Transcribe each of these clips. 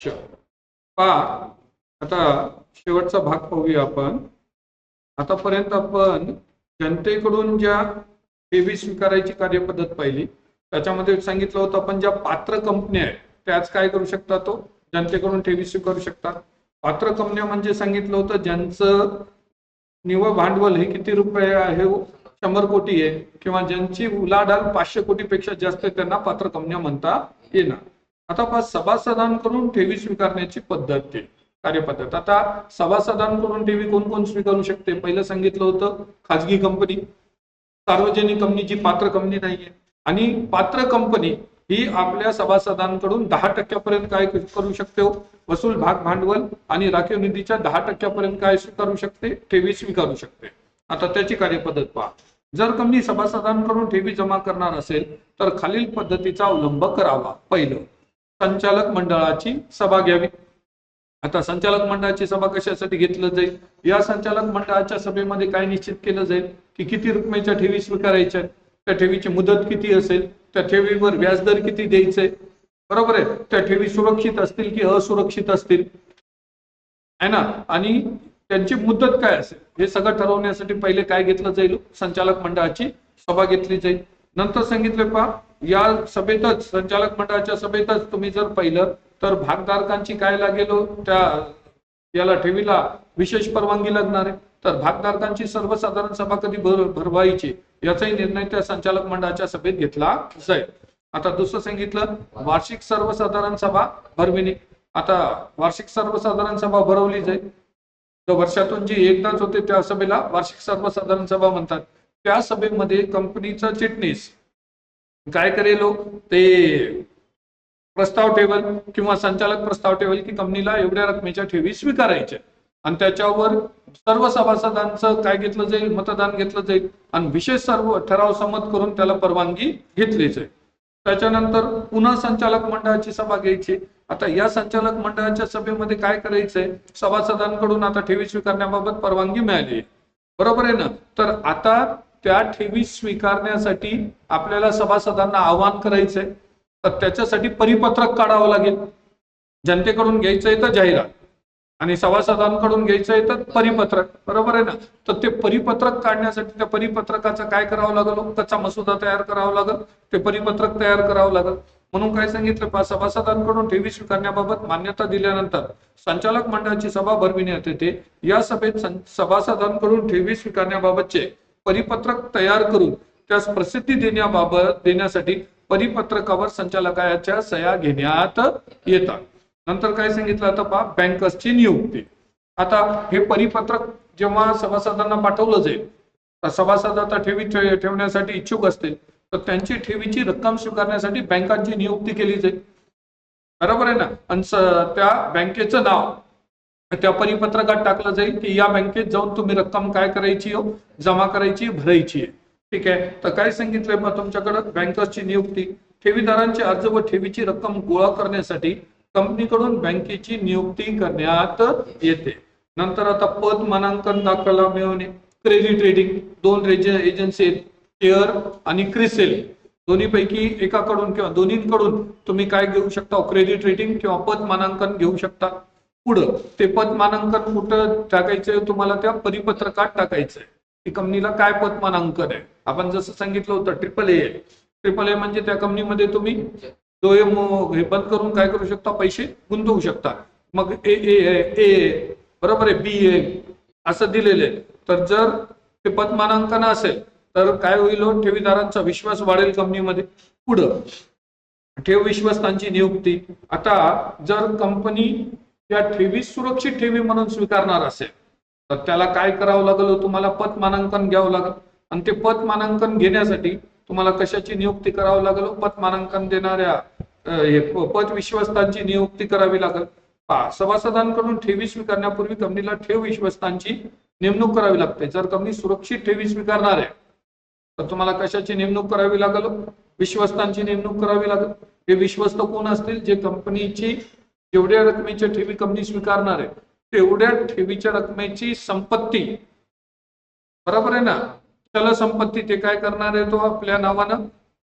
पा. आता शेवटचा भाग पाहूया आपण. आतापर्यंत आपण जनतेकडून ज्या ठेवी स्वीकारायची कार्यपद्धत पाहिली त्याच्यामध्ये सांगितलं होतं आपण ज्या पात्र कंपन्या आहेत त्याच काय करू शकतात तो? जनतेकडून ठेवी स्वीकारू शकतात पात्र कंपन्या म्हणजे सांगितलं होतं ज्यांचं निव्वळ भांडवल हे किती रुपये आहे शंभर कोटी आहे किंवा ज्यांची उलाढाल पाचशे कोटीपेक्षा जास्त आहे त्यांना पात्र कंपन्या म्हणता येणार. आता पहा सभासदांकडून ठेवी स्वीकारण्याची पद्धत ते कार्यपद्धत. आता सभासदांकडून ठेवी कोण कोण स्वीकारू शकते? पहिलं सांगितलं होतं खाजगी कंपनी सार्वजनिक कंपनी जी पात्र कंपनी नाहीये. आणि पात्र कंपनी ही आपल्या सभासदांकडून दहा टक्क्यापर्यंत काय करू शकते हो? वसूल भाग भांडवल आणि राखीव निधीच्या दहा टक्क्यापर्यंत काय स्वीकारू शकते? ठेवी स्वीकारू शकते. आता त्याची कार्यपद्धत पहा. जर कंपनी सभासदांकडून ठेवी जमा करणार असेल तर खालील पद्धतीचा अवलंब करावा. पहिलं संचालक मंडळाची सभा घ्यावी. आता संचालक मंडळाची सभा कशासाठी घेतलं जाईल? या संचालक मंडळाच्या सभेमध्ये काय निश्चित केलं जाईल? की किती रकमेच्या ठेवी स्वीकारायच्या? त्या ठेवीची मुदत किती असेल? त्या ठेवीवर व्याजदर किती द्यायचे? बरोबर आहे? त्या ठेवी सुरक्षित असतील की असुरक्षित असतील? आहे ना? आणि त्यांची मुदत काय असेल? हे सगळं ठरवण्यासाठी पहिले काय घेतलं जाईल? संचालक मंडळाची सभा घेतली जाईल. नंतर सांगितले पहा या सभेतच संचालक मंडळाच्या सभेतच तुम्ही जर पाहिलं तर भागधारकांची काय लागेल हो? त्या याला ठेवीला विशेष परवानगी लागणार आहे. तर भागधारकांची सर्वसाधारण सभा कधी भर भरवायची? याचाही निर्णय त्या संचालक मंडळाच्या सभेत घेतला जाईल. आता दुसरं सांगितलं वार्षिक सर्वसाधारण सभा भरविणे. आता वार्षिक सर्वसाधारण सभा भरवली जाईल. तर वर्षातून जी एकदाच होते त्या सभेला वार्षिक सर्वसाधारण सभा म्हणतात. त्या सभेमध्ये कंपनीचा चिटणीस काय करेल? ते प्रस्ताव ठेवल किंवा संचालक प्रस्ताव ठेवेल की कंपनीला एवढ्या रकमेच्या ठेवी स्वीकारायच्या. आणि त्याच्यावर सर्व सभासदांचं काय घेतलं जाईल? मतदान घेतलं जाईल. आणि विशेष सर्व ठराव संमत करून त्याला परवानगी घेतली जाईल त्याच्यानंतर पुन्हा संचालक मंडळाची सभा घ्यायची. आता या संचालक मंडळाच्या सभेमध्ये काय करायचंय? सभासदांकडून आता ठेवी स्वीकारण्याबाबत परवानगी मिळाली. बरोबर आहे ना? तर आता त्या ठेवी स्वीकारण्यासाठी आपल्याला सभासदांना आवाहन करायचंय तर त्याच्यासाठी परिपत्रक काढावं लागेल. जनतेकडून घ्यायचंय तर जाहिरात आणि सभासदांकडून घ्यायचंय तर परिपत्रक बरोबर आहे ना? तर ते परिपत्रक काढण्यासाठी त्या परिपत्रकाचं काय करावं लागल? हो? कच्चा मसुदा तयार करावा लागेल ते परिपत्रक तयार करावं लागेल. म्हणून काय सांगितलं? सभासदांकडून ठेवी स्वीकारण्याबाबत मान्यता दिल्यानंतर संचालक मंडळाची सभा भरविण्यात येते. या सभेत सभासदांकडून ठेवी स्वीकारण्याबाबतचे परिपत्रक तयार करून त्यास प्रसिद्धी देण्याबाबत देण्यासाठी परिपत्रकावर संचालकाच्या सह्या घेण्यात येतात. नंतर काय सांगितलं आता पहा बँकर्सची नियुक्ती. आता हे परिपत्रक जेव्हा सभासदांना पाठवलं जाईल सभासद आता ठेवी ठेवण्यासाठी इच्छुक असतील तर त्यांची ठेवीची रक्कम स्वीकारण्यासाठी बँकांची नियुक्ती केली जाईल. बरोबर आहे ना? आणि त्या बँकेचं नाव त्या परिपत्रकात टाकलं जाईल की या बँकेत जाऊन तुम्ही रक्कम काय करायची हो? जमा करायची भरायची आहे. ठीक आहे? तर काय सांगितलंय मग तुमच्याकडं? बँकर्सची नियुक्ती. ठेवीदारांचे अर्ज व ठेवीची रक्कम गोळा करण्यासाठी कंपनीकडून बँकेची नियुक्ती करण्यात येते. नंतर आता पद मानांकन दाखला मिळवणे क्रेडिट रेटिंग दोन रेज एजन्सी आहेत केअर आणि क्रिसेल दोन्हीपैकी एकाकडून किंवा दोन्हीकडून तुम्ही काय घेऊ शकता? क्रेडिट रेटिंग किंवा पद मानांकन घेऊ शकता. पुढं. ते पदमानांकन कुठं टाकायचंय तुम्हाला त्या परिपत्रकात टाकायचंय. की कंपनीला काय पदमानांकन आहे? आपण जसं सांगितलं होतं ट्रिपल ए ट्रिपल ए म्हणजे त्या कंपनीमध्ये तुम्ही डोळे हे बंद करून काय करू शकता? पैसे गुंतवू शकता. मग ए ए ए बरोबर आहे बी ए असं दिलेले तर जर ते पतमानांकन असेल तर काय होईल हो? ठेवीदारांचा विश्वास वाढेल कंपनीमध्ये पुढं. ठेव विश्वस्तांची नियुक्ती. आता जर कंपनी त्या ठेवी सुरक्षित ठेवी म्हणून स्वीकारणार असेल तर त्याला काय करावं लागेल हो? तुम्हाला पत मानांकन घ्यावं लागलं. आणि ते पत मानांकन घेण्यासाठी तुम्हाला कशाची नियुक्ती करावं लागेल हो? पत मानांकन देणाऱ्या पत विश्वस्तांची नियुक्ती करावी लागेल. सभासदांकडून ठेवी स्वीकारण्यापूर्वी कंपनीला ठेव विश्वस्तांची नेमणूक करावी लागते. जर कंपनी सुरक्षित ठेवी स्वीकारणार आहे तर तुम्हाला कशाची नेमणूक करावी लागेल हो? विश्वस्तांची नेमणूक करावी लागेल. हे विश्वस्त कोण असतील? जे कंपनीची जेवढ्या रकमेच्या ठेवी कंपनी स्वीकारणार आहे तेवढ्या ठेवीच्या रकमेची संपत्ती. बरोबर आहे ना? चल संपत्ती ते काय करणार आहे तो आपल्या नावानं?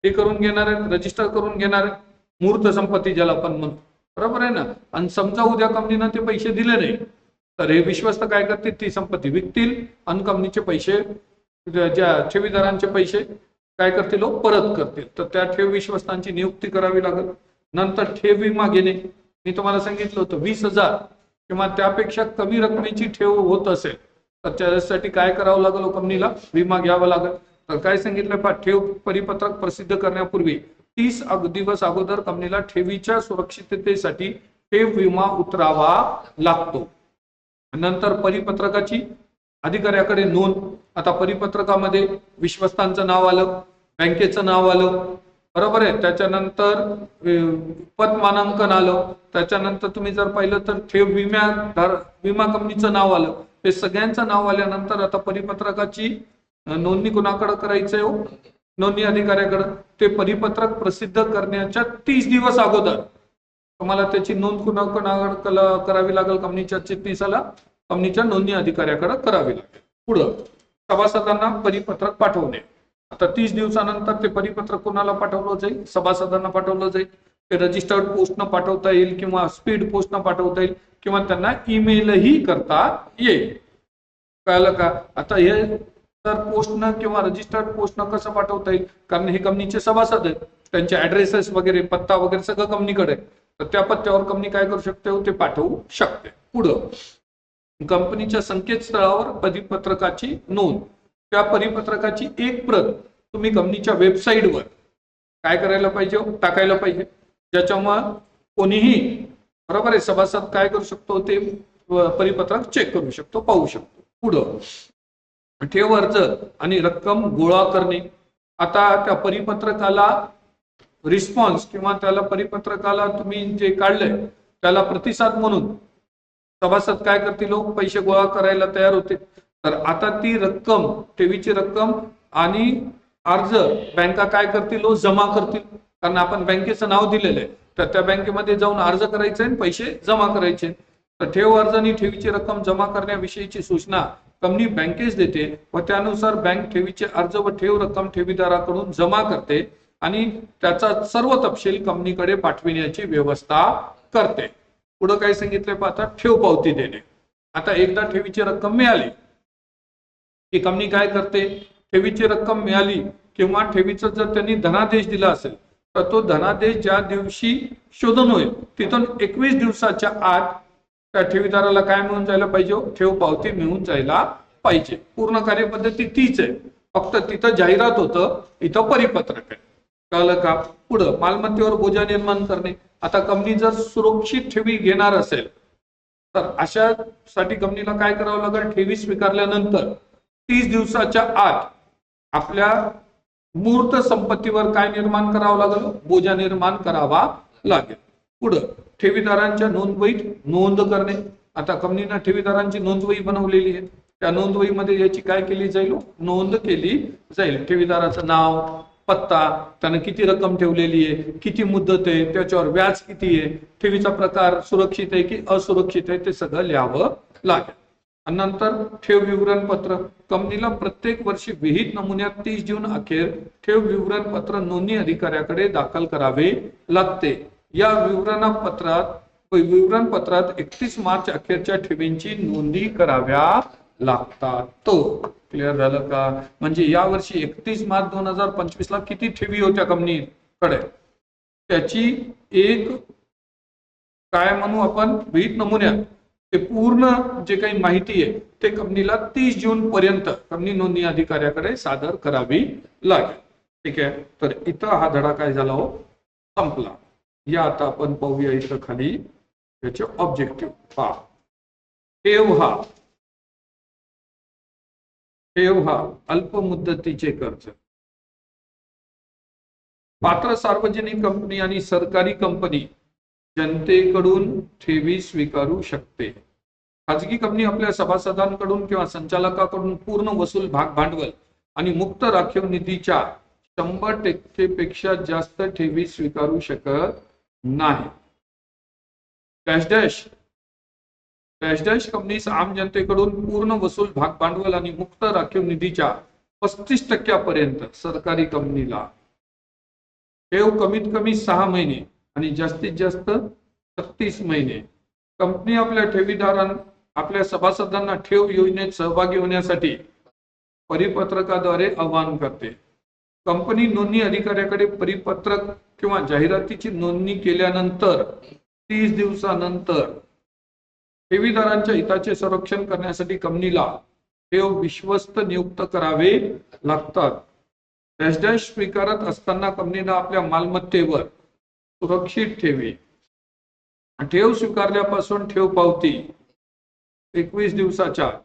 हे करून घेणार आहे रजिस्टर करून घेणार आहे. मूर्त संपत्ती ज्याला आपण म्हणतो. बरोबर आहे ना? आणि समजा उद्या कंपनीनं ते पैसे दिले नाही तर हे विश्वस्त काय करतील? ती संपत्ती विकतील आणि कंपनीचे पैसे ज्या ठेवीदारांचे पैसे काय करतील? लोक परत करतील. तर त्या ठेव विश्वस्तांची नियुक्ती करावी लागेल. नंतर ठेव विमा घेणे. मी तुम्हाला सांगितलं होतं वीस हजार किंवा त्यापेक्षा कमी रकमेची ठेव होत असेल तर त्यासाठी काय करावं लागेल कंपनीला? विमा घ्यावा लागेल. तर काय सांगितलं? पा ठेव परिपत्रक प्रसिद्ध करण्यापूर्वी तीस दिवस अगोदर कंपनीला ठेवीच्या सुरक्षिततेसाठी ठेव विमा उतरावा लागतो. नंतर परिपत्रकाची अधिकाऱ्याकडे नोंद. आता परिपत्रकामध्ये विश्वस्तांचं नाव आलं बँकेचं नाव आलं बरोबर आहे. त्याच्यानंतर अं, पतमानांकन आलं. त्याच्यानंतर तुम्ही जर पाहिलं तर ठेव विम्या विमा कंपनीचं नाव आलं. हे सगळ्यांचं नाव आल्यानंतर आता परिपत्रकाची नोंदणी कुणाकडे करायचंय हो? नोंदणी अधिकाऱ्याकडे. ते परिपत्रक प्रसिद्ध करण्याच्या तीस दिवस अगोदर. तुम्हाला त्याची नोंद कुणा कुणाकडे करावी लागेल? कंपनीच्या चिटणीसाला. कंपनीच्या नोंदणी अधिकाऱ्याकडे करावी लागेल. पुढं. सभासदांना परिपत्रक पाठवणे. आता तीस दिवसानंतर ते परिपत्रक कोणाला पाठवलं जाईल? सभासदांना पाठवलं जाईल? ते रजिस्टर्ड पोस्टनं पाठवता येईल किंवा स्पीड पोस्टनं पाठवता येईल किंवा त्यांना ईमेलही करता येईल. कळलं का? आता हे तर पोस्टनं किंवा रजिस्टर्ड पोस्टनं कसं पाठवता येईल? कारण हे कंपनीचे सभासद आहेत. त्यांचे ऍड्रेसेस वगैरे पत्ता वगैरे सगळं कंपनीकडे तर त्या पत्त्यावर कंपनी काय करू शकते? ते पाठवू शकते. पुढं. कंपनीच्या संकेतस्थळावर परिपत्रकाची नोंद. त्या परिपत्रकाची एक प्रत तुम्ही कंपनीच्या वेबसाईटवर काय करायला पाहिजे टाकायला पाहिजे. ज्याच्यामुळं कोणीही बरोबर आहे सभासद काय करू शकतो ते परिपत्रक चेक करू शकतो पाहू शकतो. पुढं. ठेव अर्ज आणि रक्कम गोळा करणे. आता त्या परिपत्रकाला रिस्पॉन्स किंवा त्याला परिपत्रकाला तुम्ही जे काढलंय त्याला प्रतिसाद म्हणून सभासद काय करतील लोक पैसे गोळा करायला तयार होते तर आता ती रक्कम ठेवीची रक्कम आणि अर्ज बँका काय करतील हो? जमा करतील. कारण आपण बँकेचं नाव दिलेलं आहे. तर त्या बँकेमध्ये जाऊन अर्ज करायचे आणि पैसे जमा करायचे. तर ठेव अर्ज आणि ठेवीची रक्कम जमा करण्याविषयीची सूचना कंपनी बँकेस देते व त्यानुसार बँक ठेवीचे अर्ज व ठेव रक्कम ठेवीदाराकडून जमा करते आणि त्याचा सर्व तपशील कंपनीकडे पाठविण्याची व्यवस्था करते. पुढं काय सांगितलंय पाहता ठेव पावती देणे. आता एकदा ठेवीची रक्कम मिळाली. की कंपनी काय करते? ठेवीची रक्कम मिळाली किंवा ठेवीचा जर त्यांनी धनादेश दिला असेल तर तो धनादेश ज्या दिवशी शोधन होईल. तिथून एकवीस दिवसाच्या आत त्या ठेवीदाराला काय मिळून जायला पाहिजे हो? ठेव पावती मिळून जायला पाहिजे. पूर्ण कार्यपद्धती तीच आहे. फक्त तिथं जाहिरात होतं इथं परिपत्रक आहे. कळलं का? पुढं मालमत्तेवर बोजा निर्माण करणे. आता कंपनी जर सुरक्षित ठेवी घेणार असेल तर अशासाठी कंपनीला काय करावं लागेल? ठेवी स्वीकारल्यानंतर तीस दिवसाच्या आत आपल्या मूर्त संपत्तीवर काय निर्माण करावं लागेल? बोजा निर्माण करावा लागेल. पुढं ठेवीदारांच्या नोंदवहीत नोंद करणे. आता कंपनीनं ठेवीदारांची नोंदवही बनवलेली आहे. त्या नोंदवहीमध्ये याची काय केली जाईल? नोंद केली जाईल. ठेवीदाराचं नाव पत्ता त्यानं किती रक्कम ठेवलेली आहे किती मुदत आहे त्याच्यावर व्याज किती आहे ठेवीचा प्रकार सुरक्षित आहे की असुरक्षित आहे ते सगळं लिहावं लागेल. आणि नंतर ठेव विवरण पत्र कंपनीला प्रत्येक वर्षी विहित नमुन्यात तीस जून अखेर ठेव विवरण पत्र नोंदणी अधिकाऱ्याकडे दाखल करावे लागते. या विवरणपत्रात विवरणपत्रात एकतीस मार्च अखेरच्या ठेवींची नोंदी कराव्या लागतात. तो क्लिअर झालं का? म्हणजे यावर्षी एकतीस मार्च दोन हजार पंचवीस ला किती ठेवी होत्या कंपनीकडे? त्याची एक काय म्हणू आपण? विहित नमुन्यात. ते पूर्ण जे काही माहिती आहे ते कंपनीला तीस जून पर्यंत कंपनी नोंदणी अधिकाऱ्याकडे सादर करावी लागेल. ठीक आहे? तर इथं हा धडा काय झाला हो? संपला. या आता आपण पाहूया इथं खाली. याचे ऑब्जेक्टिव्ह पहा. ठेव हा. ठेव हा. अल्प मुदतीचे कर्ज. पात्र सार्वजनिक कंपनी आणि सरकारी कंपनी जनतेकडून ठेवी स्वीकारू शकते. खाजगी कंपनी आपल्या सभासदांकडून किंवा संचालकाकडून पूर्ण वसूल भाग भांडवल आणि मुक्त राखीव निधीच्या शंभर टक्केपेक्षा जास्त ठेवी स्वीकारू शकत नाही. डॅश. कॅशडॅश डॅश कंपनीस आम जनतेकडून पूर्ण वसूल भाग भांडवल आणि मुक्त राखीव निधीच्या पस्तीस टक्क्यापर्यंत सरकारी कंपनीला. ठेव कमीत कमी सहा महिने. आणि जास्तीत जास्त छत्तीस महिने. कंपनी आपल्या ठेवीदारां आपल्या सभासदांना ठेव योजनेत सहभागी होण्यासाठी परिपत्रकाद्वारे आवाहन करते. कंपनी नोंदणी अधिकाऱ्याकडे परिपत्रक किंवा जाहिरातीची नोंदणी केल्यानंतर तीस दिवसानंतर ठेवीदारांच्या हिताचे संरक्षण करण्यासाठी कंपनीला ठेव विश्वस्त नियुक्त करावे लागतात. डॅश डॅश स्वीकारत असताना कंपनीला आपल्या मालमत्तेवर सुरक्षित ठेवी. ठेव स्वीकारल्यापासून ठेव पावती. एकवीस दिवसाच्या.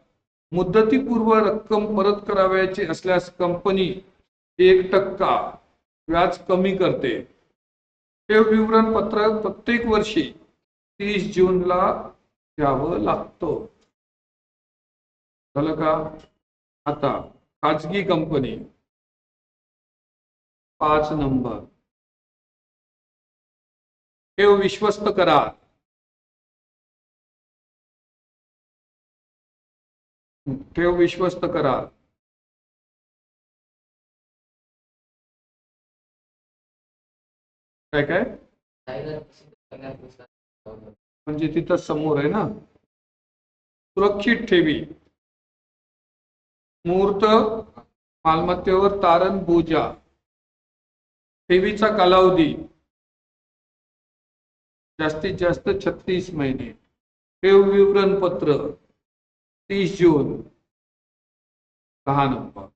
मुदतीपूर्व रक्कम परत करावयाची असल्यास कंपनी एक टक्का व्याज कमी करते. ठेव विवरण पत्र प्रत्येक वर्षी तीस जूनला द्यावं लागतं. झालं का? आता खाजगी कंपनी. पाच नंबर. ठेव विश्वस्त करा. ठेव विश्वस्त करा. काय काय? म्हणजे तिथं समोर आहे ना? सुरक्षित ठेवी. मुहूर्त मालमत्तेवर तारण बोजा. ठेवीचा कालावधी. जास्तीत जास्त छत्तीस महिने. ठेव विवरण पत्र तीस जून. दहा नंबर.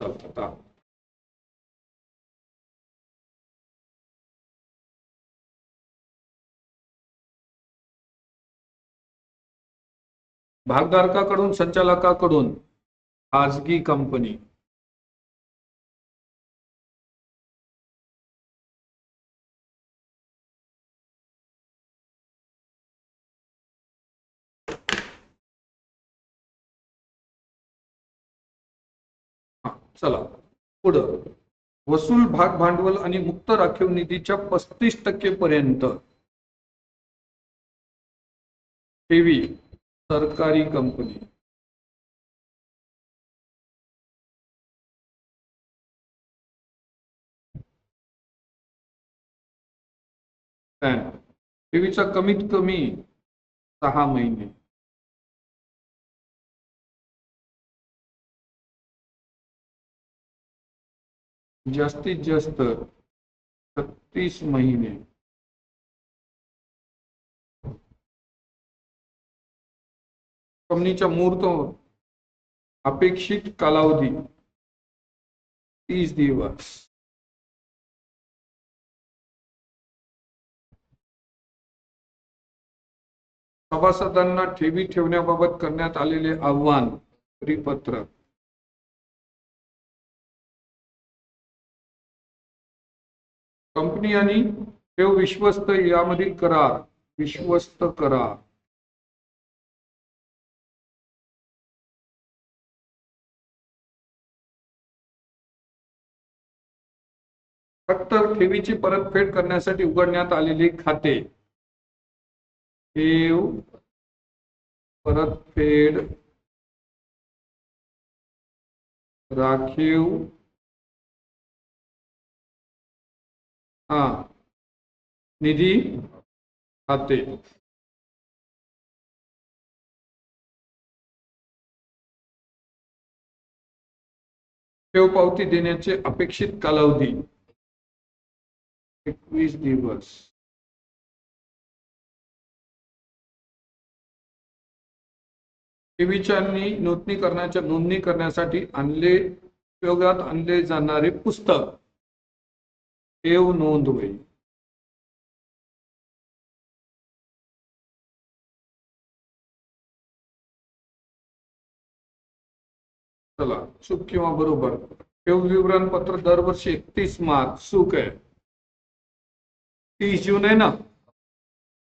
चालतं भागधारकाकडून संचालकाकडून खाजगी कंपनी. चला पुढं. वसूल भाग भांडवल आणि मुक्त राखीव निधीच्या पस्तीस टक्के पर्यंत ठेवी सरकारी कंपनी. ठेवीचा कमीत कमी सहा महिने. जास्तीत जास्त छत्तीस महिने. कंपनीच्या मूर्त अपेक्षित कालावधी तीस दिवस. सभासदांना ठेवी ठेवण्याबाबत करण्यात आलेले आव्हान परिपत्रक. कंपनी आणि ठेव विश्वस्त यामधील करार. विश्वस्त करार. फक्त ठेवीची परतफेड करण्यासाठी उघडण्यात आलेले खाते. ठेव परतफेड. राखीव हा. निधी खाते. ठेव पावती देण्याचे अपेक्षित कालावधी. एकवीस दिवस. ठेवीच्या नोंदणी नूतनीकरणाच्या नोंदणी करण्यासाठी आणले उपयोगात आणले जाणारे पुस्तक. ठेव नोंद होईल चला चूक विवरण पत्र मार्च चूक तीस जून आहे ना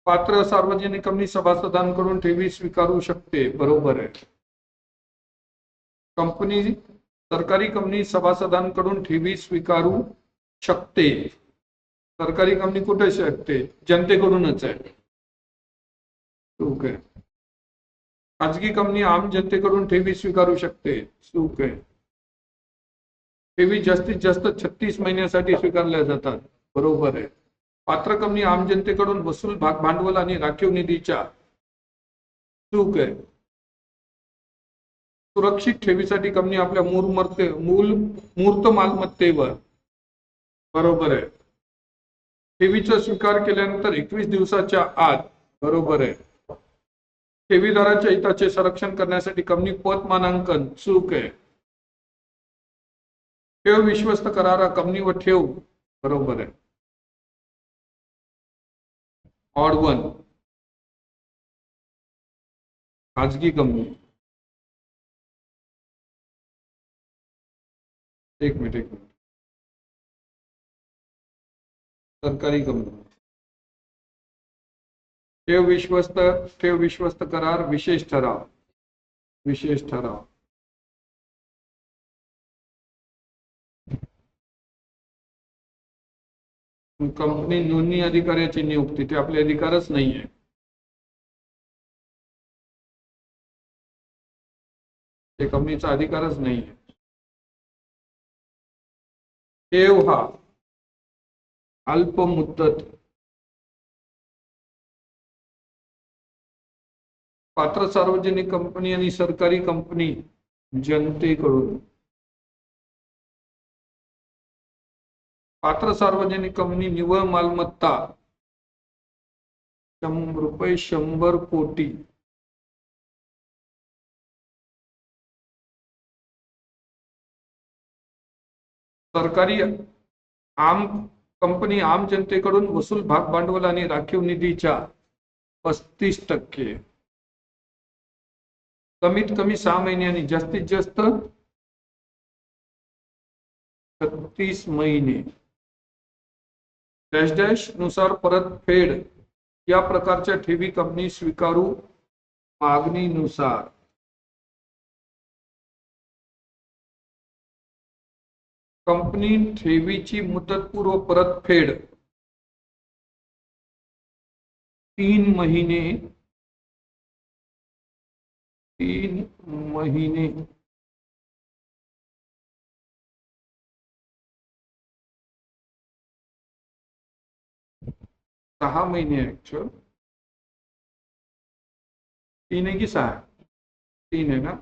पात्र सार्वजनिक कंपनी सभासदांकडून ठेवी स्वीकारू शकते बरोबर आहे कंपनी सरकारी कंपनी सभासदांकडून ठेवी स्वीकारू शकते. सरकारी कंपनी कुठे शकते? जनतेकडूनच आहे. सुख आहे. खाजगी कंपनी आम जनतेकडून ठेवी स्वीकारू शकते. सुख आहे. ठेवी जास्तीत जास्त छत्तीस महिन्यासाठी स्वीकारल्या जातात. बरोबर आहे. पात्र कंपनी आम जनतेकडून वसूल भाग भांडवल आणि राखीव निधीच्या चूक आहे. सुरक्षित ठेवीसाठी कंपनी आपल्या मूलमर्ते मूल मूर्त मालमत्तेवर बरोबर आहे. ठेवीचा स्वीकार केल्यानंतर एकवीस दिवसाच्या आत बरोबर आहे. ठेवीदाराच्या हिताचे संरक्षण करण्यासाठी कंपनी पत मानांकन चूक आहे. ठेव विश्वस्त करारा कंपनी व ठेव बरोबर आहे. Odd one. खाजगी कंपनी. एक मिनिट एक मिनिट. सरकारी कंपनी ठेव विश्वस्त ठेव विश्वस्त करार विशेष ठराव. विशेष ठराव. कंपनी नोंदणी अधिकाऱ्याची नियुक्ती ते आपले अधिकारच नाहीये. ते कंपनीचा अधिकारच नाहीये. ठेव हा. अल्प मुदत पात्र सार्वजनिक कंपनी आणि सरकारी कंपनी जनतेकडून. पात्र सार्वजनिक कंपनी निव्वळ मालमत्ता. रुपये शंभर कोटी. सरकारी आम कंपनी आम जनतेकडून वसूल भाग भांडवल आणि राखीव निधीच्या पस्तीस टक्के. कमीत कमी सहा महिने आणि जास्तीत जास्त छत्तीस महिने. डॅश डॅशनुसार परतफेड या प्रकारच्या ठेवी कंपनी स्वीकारू मागणीनुसार. कंपनी ठेवीची मुदतपूर्व परतफेड तीन महिने. तीन महिने. सहा महिने ऍक्च्युअल तीन आहे की सहा? तीन आहे ना?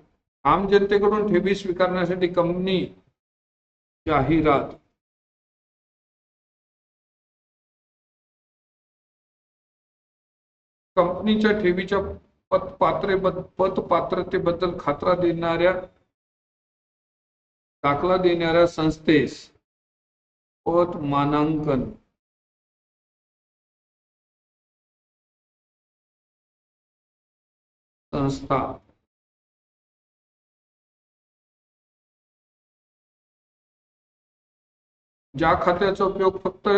आम जनतेकडून ठेवी स्वीकारण्यासाठी कंपनी जाहिरात कंपनीच्या ठेवीच्या पतपात्रे पतपात्रतेबद्दल खात्रा देणाऱ्या दाखला देणाऱ्या संस्थेस पत मानांकन. संस्था. ज्या खात्याचा उपयोग फक्त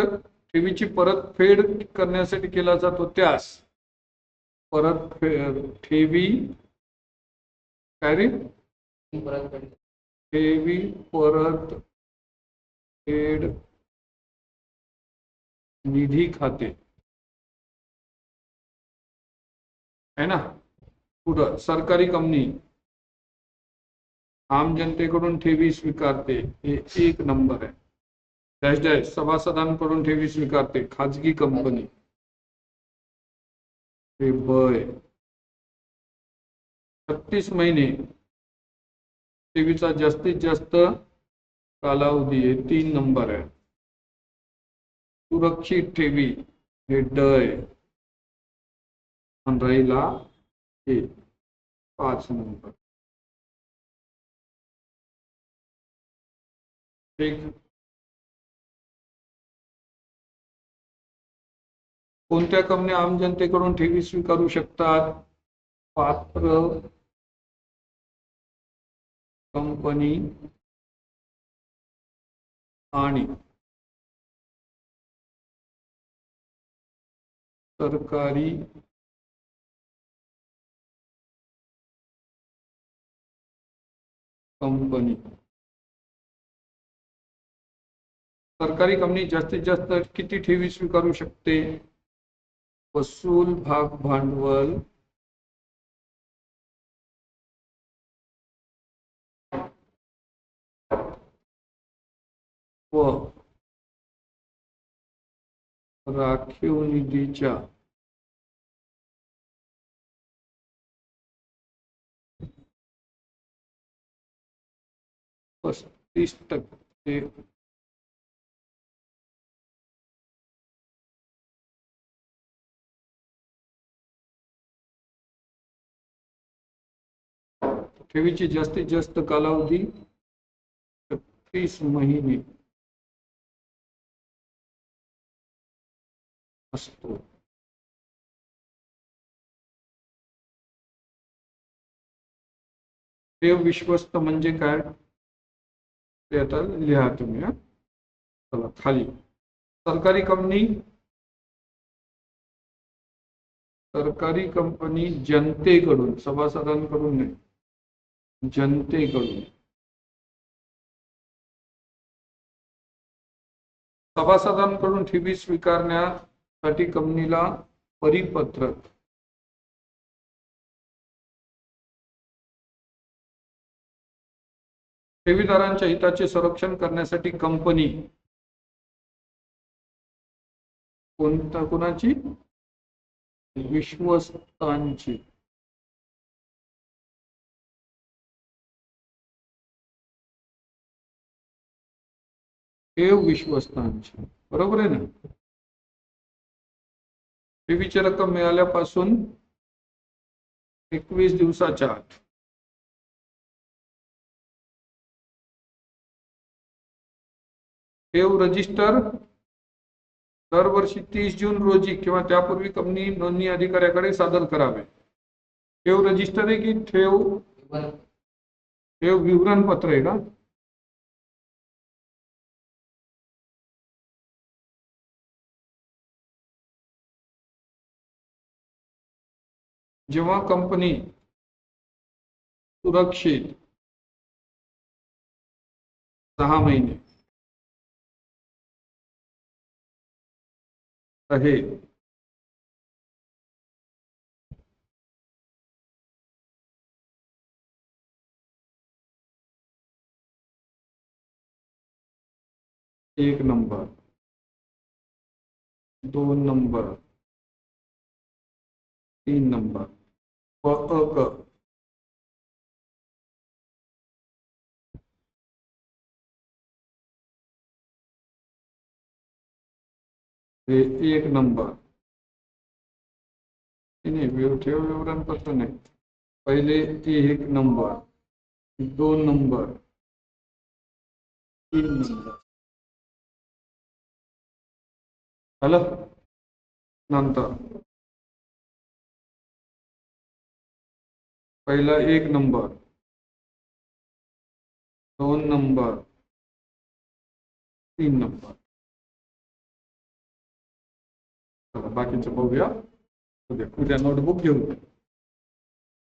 ठेवीची परतफेड करण्यासाठी केला जातो त्यास परत ठेवी काय रे? ठेवी परत फेड निधी खाते. आहे ना? कुठं? सरकारी कंपनी. आम जनतेकडून ठेवी स्वीकारते. हे एक नंबर आहे. डॅश डॅश सभासदांकडून ठेवी स्वीकारते. खाजगी कंपनी हे बय छत्तीस महिने ठेवीचा जास्तीत जास्त कालावधी हे तीन नंबर आहे. सुरक्षित ठेवी हे डय राहिला हे पाच नंबर. ठीक कोणत्या कंपन्या आम जनतेकडून ठेवी स्वीकारू शकतात? पात्र कंपनी आणि सरकारी कंपनी. सरकारी कंपनी जास्तीत जास्त किती ठेवी स्वीकारू शकते? वसूल भाग भांडवल. व राखीव निधीच्या पस्तीस टक्के ठेवीची जास्तीत जास्त कालावधी छत्तीस महिने असतो ठेव विश्वस्त म्हणजे काय ते आता लिहा तुम्ही चला खाली सरकारी कंपनी सरकारी कंपनी जनतेकडून सभासदांकडून नाही जनतेकडून. सभासदांकडून ठेवी स्वीकारण्यासाठी कंपनीला परिपत्रक ठेवीदारांच्या हिताचे संरक्षण करण्यासाठी कंपनी. कोणत्या कोणाची? विश्वस्तांची. विश्वस्तांची बरोबर आहे ना ठेवीची रक्कम मिळाल्यापासून एकवीस दिवसाच्या आत ठेव रजिस्टर दरवर्षी तीस जून रोजी किंवा त्यापूर्वी कंपनी नोंदणी अधिकाऱ्याकडे सादर करावे ठेव रजिस्टर आहे की ठेव ठेव विवरणपत्र आहे का जेव्हा कंपनी सुरक्षित सहा महिने आहे एक नंबर दोन नंबर तीन नंबर। व अ क हे एक नंबर. ठेव विवरण ठेव विवरणपत्र नाही. पहिले ते एक नंबर. दोन नंबर. तीन नंबर. झालं नंतर. पहिला एक नंबर. दोन नंबर. तीन नंबर. बाकीचं बघूया. उद्या उद्या नोटबुक घेऊ